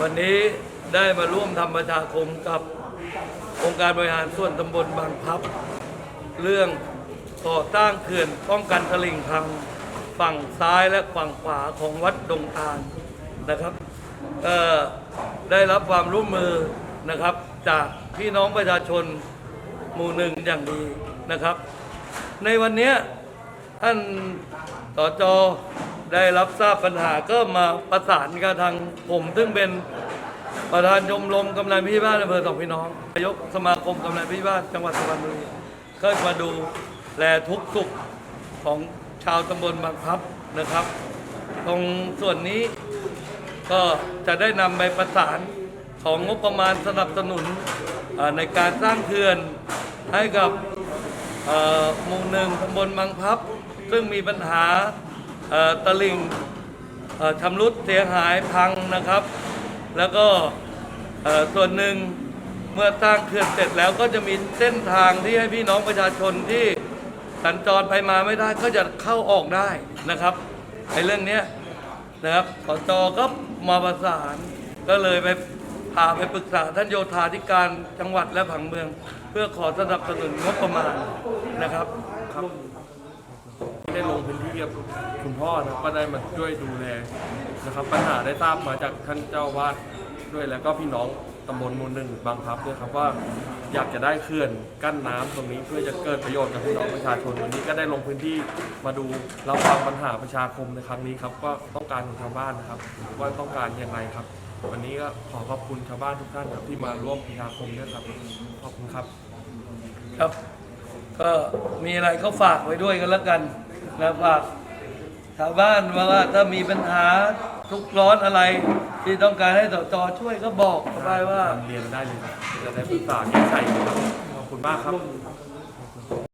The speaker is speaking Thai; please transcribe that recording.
วันนี้ได้มาร่วมทำประชาคมกับองค์การบริหารส่วนตำบลบางพับ เรื่องก่อสร้างเขื่อนป้องกันตลิ่งพังฝั่งซ้ายและฝั่งขวาของวัดดงตาลนะครับได้รับความร่วมมือนะครับ จากพี่น้องประชาชนหมู่หนึ่งอย่างดีนะครับ ในวันนี้ท่านต่อจอ ได้รับทราบปัญหาก็มาประสานกับทางผม ซึ่งเป็นประธานชมรมกำนันพิบ้านอำเภอสองพี่น้องนายกสมาคมกำนันพิบ้านจังหวัดสุพรรณบุรีก็มาดูแลทุกสุขของชาวตำบลบางพลับนะครับ ตรงส่วนนี้ก็จะได้นำไปประสานของงบประมาณสนับสนุนในการสร้างเขื่อนให้กับหมู่หนึ่งตำบลบางพลับ ซึ่งมีปัญหา ตลิ่งชำรุดเสียหายพังนะครับ แล้วก็ส่วนหนึ่งเมื่อสร้างเขื่อนเสร็จแล้วก็จะมีเส้นทางที่ให้พี่น้องประชาชนที่สัญจรไปมาไม่ได้ก็จะเข้าออกได้นะครับไอ้เรื่องนี้นะครับสจก็มาประสานก็เลยไปพาไปปรึกษาท่านโยธาธิการจังหวัดและผังเมือง เพื่อขอสนับสนุนงบประมาณนะครับรบ งพื้นที่กับคุณพ่อนะครับก็ได้มาช่วยดูแลนะครับ ปัญหาได้ทราบมาจากท่านเจ้าวาดด้วยแล้วก็พี่น้องตำบลหมูลหนึ่งบางพลับด้วยครับว่าอยากจะได้เขื่อนกั้นน้ำตรงนี้เพื่อจะเกิดประโยชน์กับพี่น้องประชาชนวันนี้ก็ได้ลงพื้นที่มาดูรับฟังปัญหาประชาคมในครั้งนี้ครับก็ต้องการของชาวบ้านนะครับว่าต้องการอย่างไรครับ วันนี้ก็ขอขอบคุณชาวบ้านทุกท่านครับที่มาร่วมประชาคมด้วยครับขอบคุณครับ ครับ ก็มีอะไรก็ฝากไว้ด้วยกันแล้วกัน นะฝากชาวบ้านว่าว่าถ้ามีปัญหาทุกข์ร้อนอะไร ที่ต้องการให้สจช่วยก็บอกเข้าไปว่า เรียนได้เลยจะได้ปรึกษาแก้ไขครับขอบคุณมากครับ